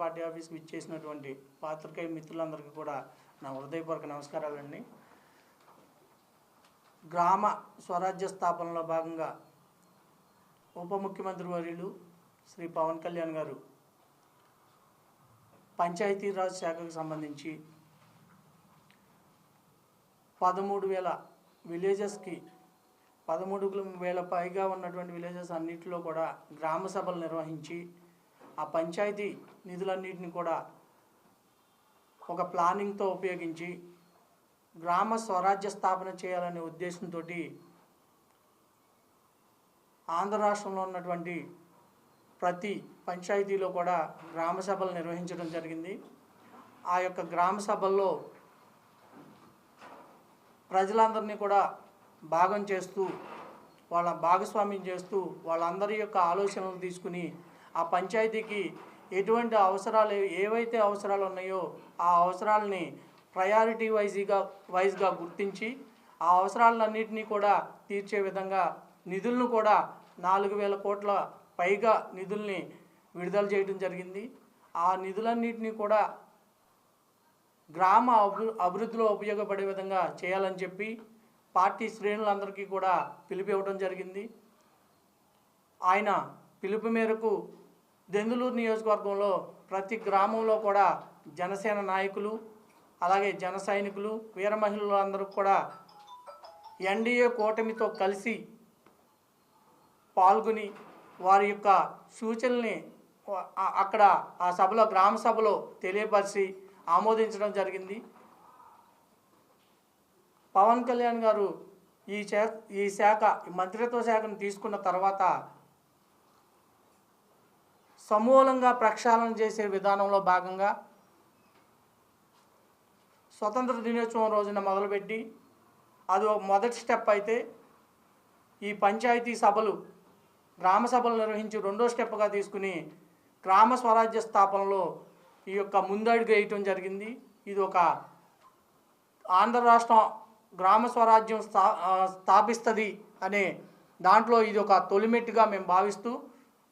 Party ఆఫీస్కి ఇచ్చేసినటువంటి పాత్రికేయ మిత్రులందరికీ కూడా నా హృదయపూర్వక నమస్కారాలండి గ్రామ స్వరాజ్య స్థాపనలో భాగంగా ఉప ముఖ్యమంత్రి వర్యులు శ్రీ పవన్ కళ్యాణ్ గారు పంచాయతీరాజ్ శాఖకు సంబంధించి పదమూడు వేల విలేజెస్కి పదమూడు వేల పైగా ఉన్నటువంటి విలేజెస్ అన్నిటిలో కూడా గ్రామ సభలు నిర్వహించి ఆ పంచాయతీ నిధులన్నింటినీ కూడా ఒక ప్లానింగ్తో ఉపయోగించి గ్రామ స్వరాజ్య స్థాపన చేయాలనే ఉద్దేశంతో ఆంధ్ర రాష్ట్రంలో ఉన్నటువంటి ప్రతి పంచాయతీలో కూడా గ్రామ సభలు నిర్వహించడం జరిగింది. ఆ యొక్క గ్రామ సభల్లో ప్రజలందరినీ కూడా భాగం చేస్తూ వాళ్ళ భాగస్వామ్యం చేస్తూ వాళ్ళందరి యొక్క ఆలోచనలు తీసుకుని ఆ పంచాయతీకి ఎటువంటి అవసరాలు ఏవైతే అవసరాలు ఉన్నాయో ఆ అవసరాలని ప్రయారిటీ వైజ్గా వైజ్గా గుర్తించి ఆ అవసరాలన్నింటినీ కూడా తీర్చే విధంగా నిధులను కూడా నాలుగు వేల కోట్ల పైగా నిధుల్ని విడుదల చేయడం జరిగింది. ఆ నిధులన్నింటినీ కూడా గ్రామ అభి అభివృద్ధిలో ఉపయోగపడే విధంగా చేయాలని చెప్పి పార్టీ శ్రేణులందరికీ కూడా పిలుపు ఇవ్వడం జరిగింది. ఆయన పిలుపు మేరకు దెందులూరు నియోజకవర్గంలో ప్రతి గ్రామంలో కూడా జనసేన నాయకులు అలాగే జన సైనికులు వీర మహిళలు అందరూ కూడా ఎన్డీఏ కూటమితో కలిసి పాల్గొని వారి యొక్క సూచనల్ని అక్కడ ఆ సభలో గ్రామ సభలో తెలియపరిచి ఆమోదించడం జరిగింది. పవన్ కళ్యాణ్ గారు ఈ శాఖ ఈ శాఖ మంత్రిత్వ శాఖను తీసుకున్న తర్వాత సమూలంగా ప్రక్షాళన చేసే విధానంలో భాగంగా స్వతంత్ర దినోత్సవం రోజున మొదలుపెట్టి అది మొదటి స్టెప్ అయితే ఈ పంచాయతీ సభలు గ్రామ సభలు నిర్వహించి రెండో స్టెప్గా తీసుకుని గ్రామ స్వరాజ్య స్థాపనలో ఈ యొక్క ముందడుగు వేయటం జరిగింది. ఇది ఒక ఆంధ్ర రాష్ట్రం గ్రామ స్వరాజ్యం స్థా స్థాపిస్తుంది అనే దాంట్లో ఇది ఒక తొలిమెట్టుగా మేము భావిస్తూ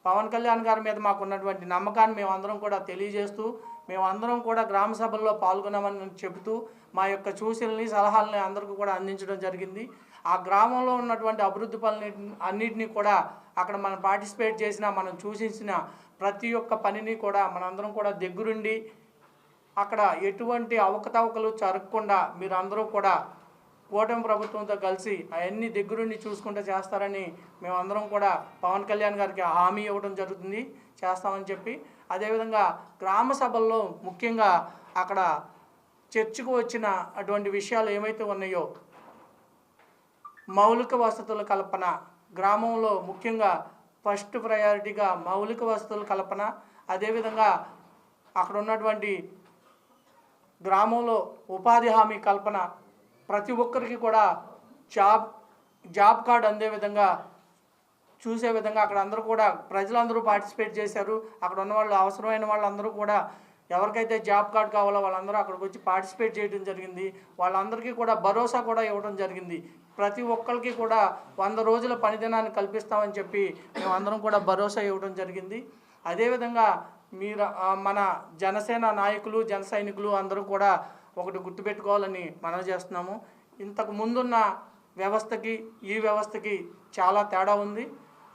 పవన్ కళ్యాణ్ గారి మీద మాకు ఉన్నటువంటి నమ్మకాన్ని మేమందరం కూడా తెలియజేస్తూ మేమందరం కూడా గ్రామ సభల్లో పాల్గొన్నామని చెబుతూ మా యొక్క సూచనల్ని సలహాలని అందరికీ కూడా అందించడం జరిగింది. ఆ గ్రామంలో ఉన్నటువంటి అభివృద్ధి పనులని అన్నింటినీ కూడా అక్కడ మనం పార్టిసిపేట్ చేసిన మనం సూచించిన ప్రతి ఒక్క పనిని కూడా మనందరం కూడా దగ్గరుండి అక్కడ ఎటువంటి అవకతవకలు జరగకుండా మీరు అందరూ కూడా కూటమి ప్రభుత్వంతో కలిసి అవన్నీ దగ్గరుండి చూసుకుంటూ చేస్తారని మేమందరం కూడా పవన్ కళ్యాణ్ గారికి హామీ ఇవ్వడం జరుగుతుంది చేస్తామని చెప్పి. అదేవిధంగా గ్రామ సభల్లో ముఖ్యంగా అక్కడ చర్చకు వచ్చిన అటువంటి విషయాలు ఏమైతే ఉన్నాయో మౌలిక వసతుల కల్పన గ్రామంలో ముఖ్యంగా ఫస్ట్ ప్రయారిటీగా మౌలిక వసతుల కల్పన అదేవిధంగా అక్కడ ఉన్నటువంటి గ్రామంలో ఉపాధి హామీ కల్పన ప్రతి ఒక్కరికి కూడా జాబ్ జాబ్ కార్డ్ అందే విధంగా చూసే విధంగా అక్కడ అందరూ కూడా ప్రజలందరూ పార్టిసిపేట్ చేశారు. అక్కడ ఉన్న వాళ్ళు అవసరమైన వాళ్ళందరూ కూడా ఎవరికైతే జాబ్ కార్డ్ కావాలో వాళ్ళందరూ అక్కడికి వచ్చి పార్టిసిపేట్ చేయడం జరిగింది. వాళ్ళందరికీ కూడా భరోసా కూడా ఇవ్వడం జరిగింది. ప్రతి ఒక్కరికి కూడా వంద రోజుల పనిదినాన్ని కల్పిస్తామని చెప్పి మేము అందరం కూడా భరోసా ఇవ్వడం జరిగింది. అదేవిధంగా మీరు మన జనసేన నాయకులు జన సైనికులు అందరూ కూడా ఒకటి గుర్తుపెట్టుకోవాలని మనవి చేస్తున్నాము. ఇంతకు ముందున్న వ్యవస్థకి ఈ వ్యవస్థకి చాలా తేడా ఉంది.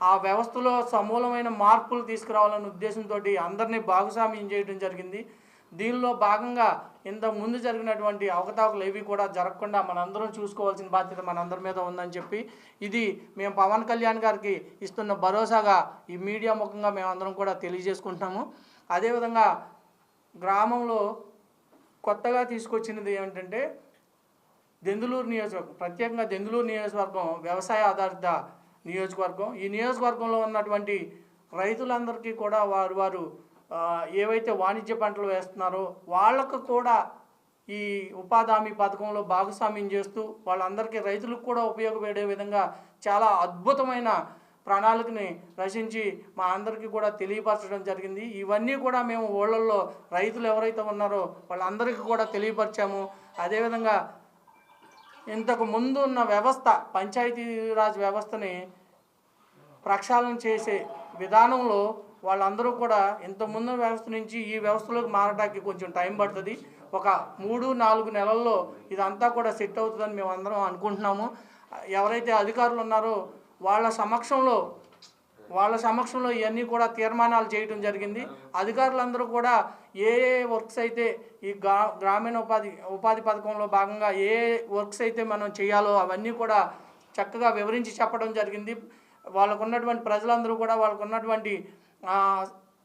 ఆ వ్యవస్థలో సమూలమైన మార్పులు తీసుకురావాలనే ఉద్దేశంతో అందరినీ భాగస్వామ్యం చేయడం జరిగింది. దీనిలో భాగంగా ఇంత ముందు జరిగినటువంటి అవకతవకలు ఏవి కూడా జరగకుండా మనందరం చూసుకోవాల్సిన బాధ్యత మనందరి మీద ఉందని చెప్పి ఇది మేము పవన్ కళ్యాణ్ గారికి ఇస్తున్న భరోసాగా ఈ మీడియా ముఖంగా మేము అందరం కూడా తెలియజేసుకుంటున్నాము. అదేవిధంగా గ్రామంలో కొత్తగా తీసుకొచ్చినది ఏమిటంటే దెందులూరు నియోజకవర్గం. ప్రత్యేకంగా దెందులూరు నియోజకవర్గం వ్యవసాయ ఆధారిత నియోజకవర్గం. ఈ నియోజకవర్గంలో ఉన్నటువంటి రైతులందరికీ కూడా వారు వారు ఏవైతే వాణిజ్య పంటలు వేస్తున్నారో వాళ్ళకు కూడా ఈ ఉపాధి హామీ పథకంలో భాగస్వామ్యం చేస్తూ వాళ్ళందరికీ రైతులకు కూడా ఉపయోగపడే విధంగా చాలా అద్భుతమైన ప్రణాళికని రచించి మా అందరికీ కూడా తెలియపరచడం జరిగింది. ఇవన్నీ కూడా మేము ఊళ్ళల్లో రైతులు ఎవరైతే ఉన్నారో వాళ్ళందరికీ కూడా తెలియపరిచాము. అదేవిధంగా ఇంతకు ముందు ఉన్న వ్యవస్థ పంచాయతీరాజ్ వ్యవస్థని ప్రక్షాళన చేసే విధానంలో వాళ్ళందరూ కూడా ఇంత ముందు వ్యవస్థ నుంచి ఈ వ్యవస్థలోకి మారడానికి కొంచెం టైం పడుతుంది. ఒక మూడు నాలుగు నెలల్లో ఇదంతా కూడా సెట్ అవుతుందని మేము అందరం అనుకుంటున్నాము. ఎవరైతే అధికారులు ఉన్నారో వాళ్ళ సమక్షంలో వాళ్ళ సమక్షంలో ఇవన్నీ కూడా తీర్మానాలు చేయడం జరిగింది. అధికారులందరూ కూడా ఏ ఏ వర్క్స్ అయితే ఈ గ్రా గ్రామీణ ఉపాధి ఉపాధి పథకంలో భాగంగా ఏ వర్క్స్ అయితే మనం చేయాలో అవన్నీ కూడా చక్కగా వివరించి చెప్పడం జరిగింది. వాళ్ళకు ఉన్నటువంటి ప్రజలందరూ కూడా వాళ్ళకు ఉన్నటువంటి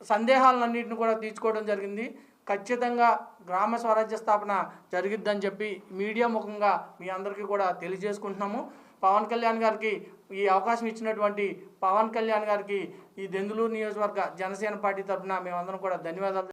సందేహాలన్నింటిని కూడా తీర్చుకోవడం జరిగింది. ఖచ్చితంగా గ్రామ స్వరాజ్య స్థాపన జరిగిద్దని చెప్పి మీడియా ముఖంగా మీ అందరికీ కూడా తెలియజేసుకుంటున్నాము. పవన్ కళ్యాణ్ గారికి ఈ అవకాశం ఇచ్చినటువంటి పవన్ కళ్యాణ్ గారికి ఈ దెందులూరు నియోజకవర్గ జనసేన పార్టీ తరఫున మేమందరం కూడా ధన్యవాదాలు